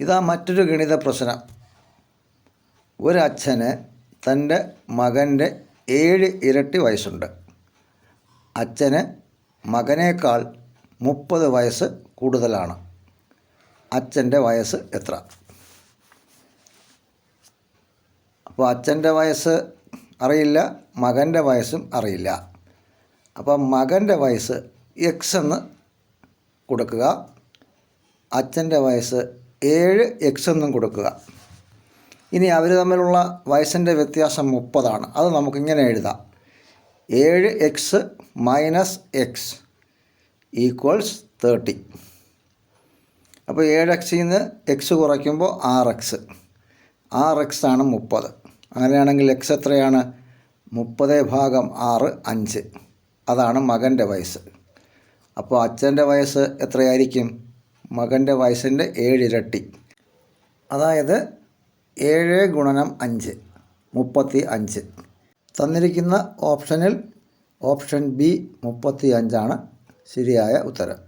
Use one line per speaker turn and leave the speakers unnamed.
ഇതാ മറ്റൊരു ഗണിത പ്രശ്നം. ഒരച്ഛന് തന്റെ മകന്റെ ഏഴ് ഇരട്ടി വയസ്സുണ്ട്. അച്ഛന് മകനേക്കാൾ മുപ്പത് വയസ്സ് കൂടുതലാണ്. അച്ഛന്റെ വയസ്സ് എത്ര? അപ്പോൾ അച്ഛന്റെ വയസ്സ് അറിയില്ല മകന്റെ വയസ്സും അറിയില്ല. അപ്പോൾ മകന്റെ വയസ്സ് എക്സ് എന്ന് കൊടുക്കുക. അച്ഛന്റെ വയസ്സ് ഏഴ് എക്സ് എന്നും കൊടുക്കുക. ഇനി അവർ തമ്മിലുള്ള വയസ്സിന്റെ വ്യത്യാസം മുപ്പതാണ്. അത് നമുക്കിങ്ങനെ എഴുതാം. ഏഴ് x minus x equals thirty അപ്പോൾ ഏഴ് എക്സിൽ നിന്ന് എക്സ് കുറയ്ക്കുമ്പോൾ ആറ് എക്സ് ആറ് എക്സ് ആണ് മുപ്പത്. അങ്ങനെയാണെങ്കിൽ എക്സ് എത്രയാണ്? മുപ്പത് ഭാഗം ആറ് അഞ്ച്. അതാണ് മകന്റെ വയസ്സ്. അപ്പോൾ അച്ഛന്റെ വയസ്സ് എത്രയായിരിക്കും? മകന്റെ വയസ്സിന്റെ ഏഴിരട്ടി. അതായത് ഏഴ് ഗുണനം അഞ്ച് മുപ്പത്തി അഞ്ച്. തന്നിരിക്കുന്ന ഓപ്ഷനിൽ ഓപ്ഷൻ ബി മുപ്പത്തി അഞ്ചാണ് ശരിയായ ഉത്തരം.